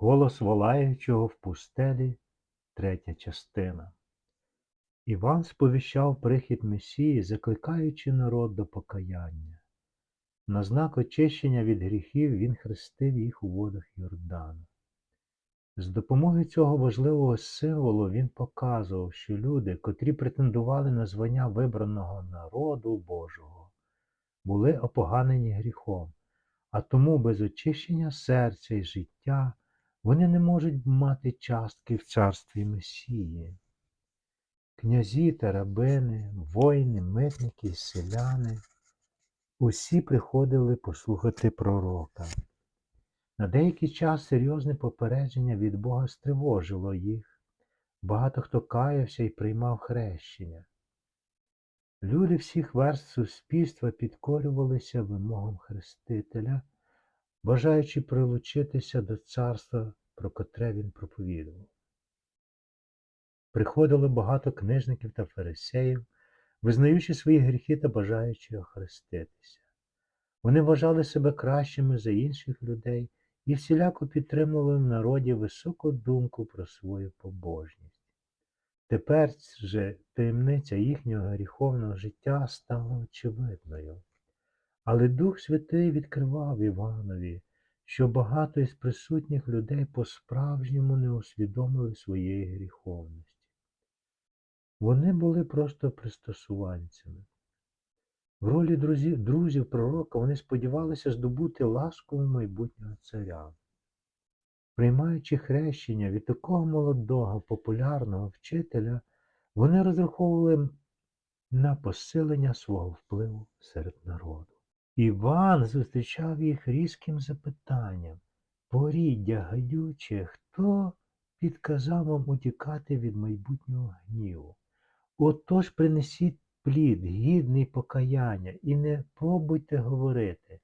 Голос волаючого в пустелі, третя частина. Іван сповіщав прихід Месії, закликаючи народ до покаяння. На знак очищення від гріхів він хрестив їх у водах Йордану. З допомогою цього важливого символу він показував, що люди, котрі претендували на звання вибраного народу Божого, були опоганені гріхом, а тому без очищення серця і життя вони не можуть мати частки в царстві Месії. Князі та рабини, воїни, митники, селяни усі приходили послухати пророка. На деякий час серйозне попередження від Бога стривожило їх. Багато хто каявся і приймав хрещення. Люди всіх верств суспільства підкорювалися вимогам Хрестителя, бажаючи прилучитися до царства, про котре він проповідував. Приходило багато книжників та фарисеїв, визнаючи свої гріхи та бажаючи охреститися. Вони вважали себе кращими за інших людей і всіляко підтримували в народі високу думку про свою побожність. Тепер же таємниця їхнього гріховного життя стала очевидною. Але Дух Святий відкривав Іванові, що багато із присутніх людей по-справжньому не усвідомили своєї гріховності. Вони були просто пристосуванцями. В ролі друзів, друзів пророка вони сподівалися здобути ласку майбутнього царя. Приймаючи хрещення від такого молодого, популярного вчителя, вони розраховували на посилення свого впливу серед народу. Іван зустрічав їх різким запитанням Поріддя гадюче, хто підказав вам утікати від майбутнього гніву? Отож принесіть плід, гідний покаяння, і не пробуйте говорити.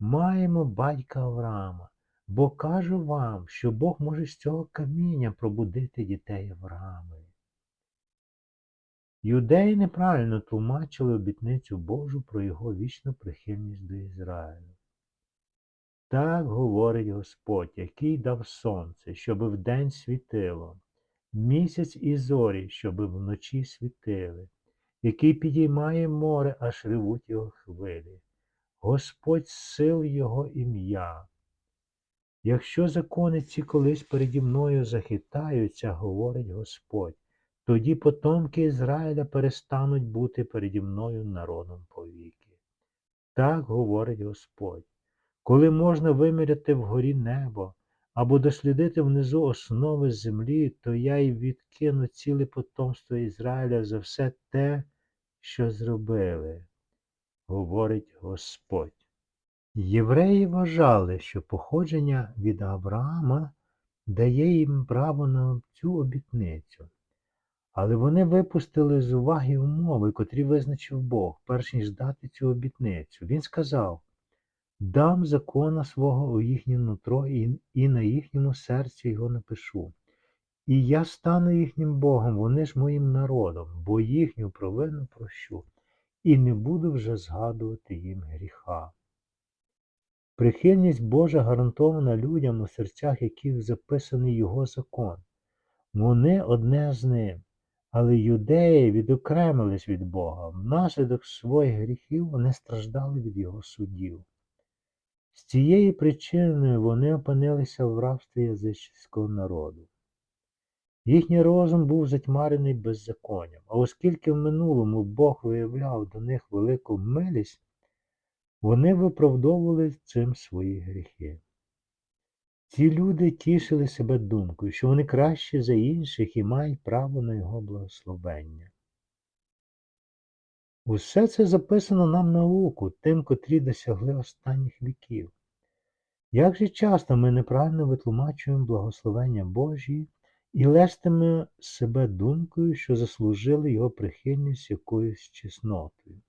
Маємо батька Авраама, бо кажу вам, що Бог може з цього каміння пробудити дітей Авраамові. Юдеї неправильно тлумачили обітницю Божу про його вічну прихильність до Ізраїлю. Так говорить Господь, який дав сонце, щоби вдень світило, місяць і зорі, щоби вночі світили, який підіймає море, аж ревуть його хвилі. Господь сил його ім'я. Якщо закони ці колись переді мною захитаються, говорить Господь, тоді потомки Ізраїля перестануть бути переді мною народом повіки. Так говорить Господь. Коли можна виміряти вгорі небо або дослідити внизу основи землі, то я й відкину ціле потомство Ізраїля за все те, що зробили, говорить Господь. Євреї вважали, що походження від Авраама дає їм право на цю обітницю. Але вони випустили з уваги умови, котрі визначив Бог, перш ніж дати цю обітницю. Він сказав Дам закона свого у їхнє нутро, і, і на їхньому серці його напишу. І я стану їхнім Богом, вони ж моїм народом, бо їхню провину прощу, і не буду вже згадувати їм гріха. Прихильність Божа гарантована людям, у серцях яких записаний Його закон. Вони одне з ним. Але юдеї відокремились від Бога. Внаслідок своїх гріхів вони страждали від Його судів. З цієї причини вони опинилися в рабстві язичського народу. Їхній розум був затьмарений беззаконням, а оскільки в минулому Бог виявляв до них велику милість, вони виправдовували цим свої гріхи. Ці люди тішили себе думкою, що вони кращі за інших і мають право на його благословення. Усе це записано нам науку, тим, котрі досягли останніх віків. Як же часто ми неправильно витлумачуємо благословення Божі і лестимо себе думкою, що заслужили його прихильність якоюсь чеснотою.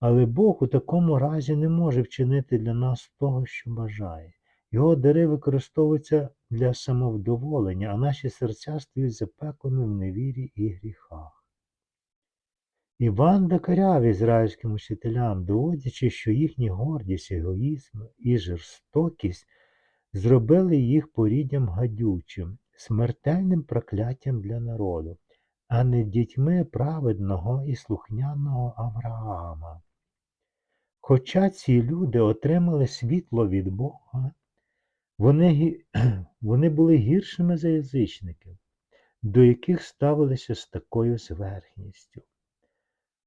Але Бог у такому разі не може вчинити для нас того, що бажає. Його дари використовуються для самовдоволення, а наші серця стають запеклими в невірі і гріхах. Іван докаряв ізраїльським учителям, доводячи, що їхні гордість, егоїзм і жорстокість зробили їх поріддям гадючим, смертельним прокляттям для народу, а не дітьми праведного і слухняного Авраама. Хоча ці люди отримали світло від Бога, вони, вони були гіршими за язичників, до яких ставилися з такою зверхністю.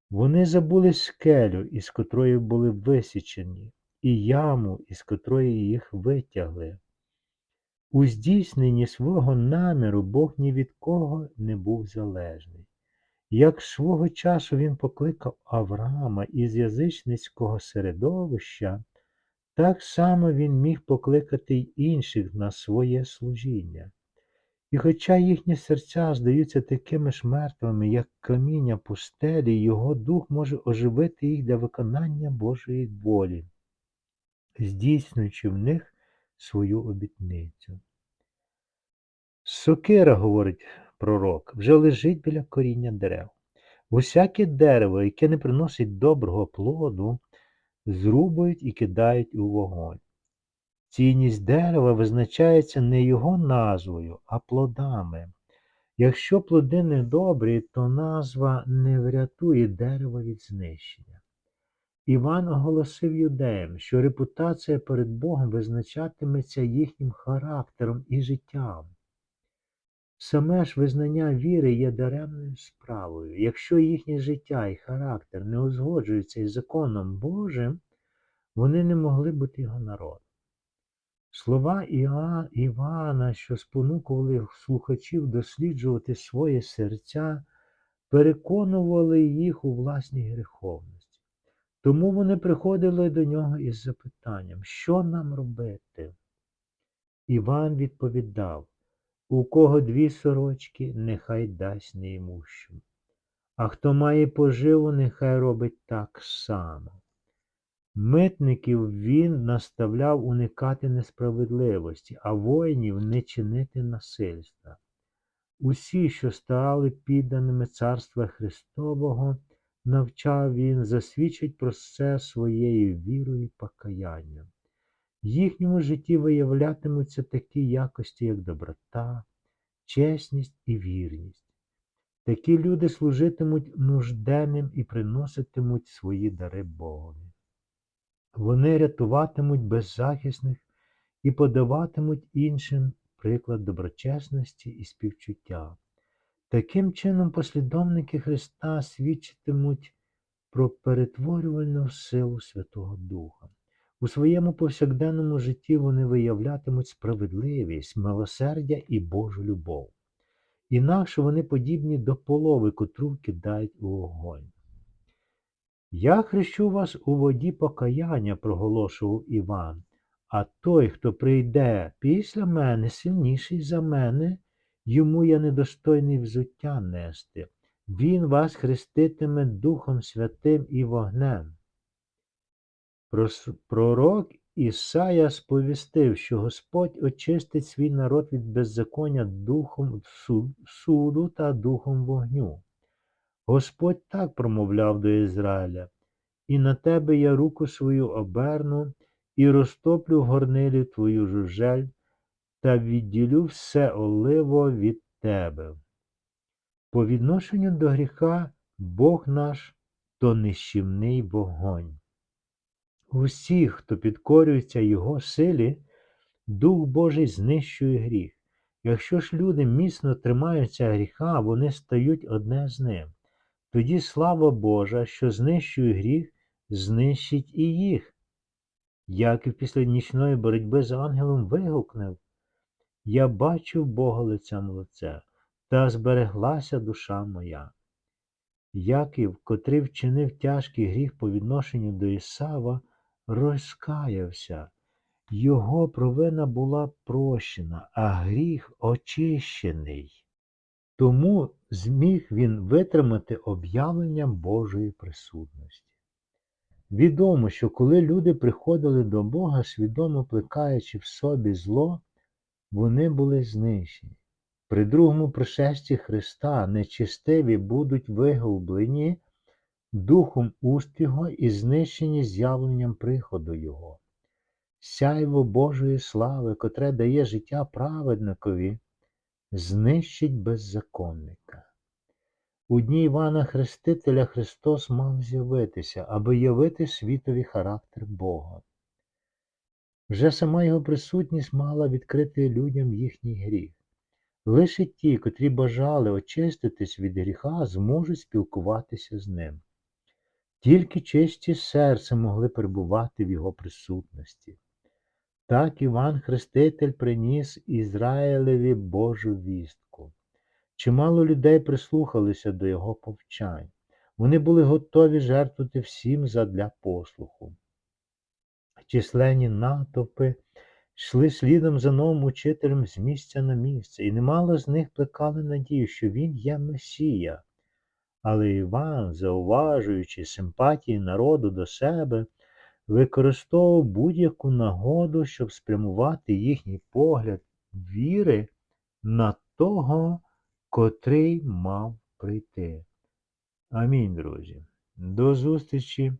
Вони забули скелю, із котрої були висічені, і яму, із котрої їх витягли. У здійсненні свого наміру Бог ні від кого не був залежний. Як свого часу він покликав Авраама із язичницького середовища, так само він міг покликати й інших на своє служіння. І хоча їхні серця здаються такими ж мертвими, як каміння пустелі, його дух може оживити їх для виконання Божої волі, здійснюючи в них свою обітницю. Сокира, говорить пророк, вже лежить біля коріння дерев. Усяке дерево, яке не приносить доброго плоду, зрубують і кидають у вогонь. Цінність дерева визначається не його назвою, а плодами. Якщо плоди недобрі, то назва не врятує дерево від знищення. Іван оголосив юдеям, що репутація перед Богом визначатиметься їхнім характером і життям. Саме ж визнання віри є даремною справою. Якщо їхнє життя і характер не узгоджуються із законом Божим, вони не могли бути його народом. Слова Івана, що спонукували слухачів досліджувати своє серця, переконували їх у власній гріховності. Тому вони приходили до нього із запитанням, що нам робити? Іван відповідав, у кого дві сорочки, нехай дасть неімущому. А хто має поживу, нехай робить так само. Митників він наставляв уникати несправедливості, а воїнів не чинити насильства. Усі, що стали підданими Царства Христового, навчав він, засвідчить про це своєю вірою і покаянням. В їхньому житті виявлятимуться такі якості, як доброта, чесність і вірність. Такі люди служитимуть нужденним і приноситимуть свої дари Богові. Вони рятуватимуть беззахисних і подаватимуть іншим приклад доброчесності і співчуття. Таким чином, послідовники Христа свідчитимуть про перетворювальну силу Святого Духа. У своєму повсякденному житті вони виявлятимуть справедливість, милосердя і Божу любов. Інакше вони подібні до полови, котру кидають у огонь. Я хрещу вас у воді покаяння, проголошував Іван, а той, хто прийде після мене, сильніший за мене, йому я недостойний взуття нести. Він вас хреститиме Духом Святим і вогнем. Пророк Ісая сповістив, що Господь очистить свій народ від беззаконня духом суду та духом вогню. Господь так промовляв до Ізраїля, і на тебе я руку свою оберну, і розтоплю в горнилі твою жужель, та відділю все оливо від тебе. По відношенню до гріха Бог наш то нищівний вогонь. Усіх, хто підкорюється Його силі, Дух Божий знищує гріх. Якщо ж люди міцно тримаються гріха, вони стають одне з ним. Тоді слава Божа, що знищує гріх, знищить і їх. Яків після нічної боротьби з ангелом вигукнув Я бачив Бога лицем лице, та збереглася душа моя. Яків, котрий вчинив тяжкий гріх по відношенню до Ісава, розкаявся. Його провина була прощена, а гріх очищений. Тому зміг він витримати об'явленням Божої присутності. Відомо, що коли люди приходили до Бога, свідомо плекаючи в собі зло, вони були знищені. При другому пришесті Христа нечистиві будуть вигублені духом уст Його і знищені з'явленням приходу Його. сяйво Божої слави, котре дає життя праведникові, знищить беззаконника. У дні Івана Хрестителя Христос мав з'явитися, аби явити світові характер Бога. Вже сама його присутність мала відкрити людям їхній гріх. Лише ті, котрі бажали очиститись від гріха, зможуть спілкуватися з ним. Тільки чисті серця могли перебувати в його присутності. Так Іван Хреститель приніс Ізраїлеві Божу вістку. Чимало людей прислухалися до його повчань. Вони були готові жертвувати всім задля послуху. Численні натовпи йшли слідом за новим учителем з місця на місце, і немало з них плекали надію, що він є Месія. Але Іван, зауважуючи симпатії народу до себе, використовував будь-яку нагоду, щоб спрямувати їхній погляд віри на того, котрий мав прийти. Амінь, друзі. До зустрічі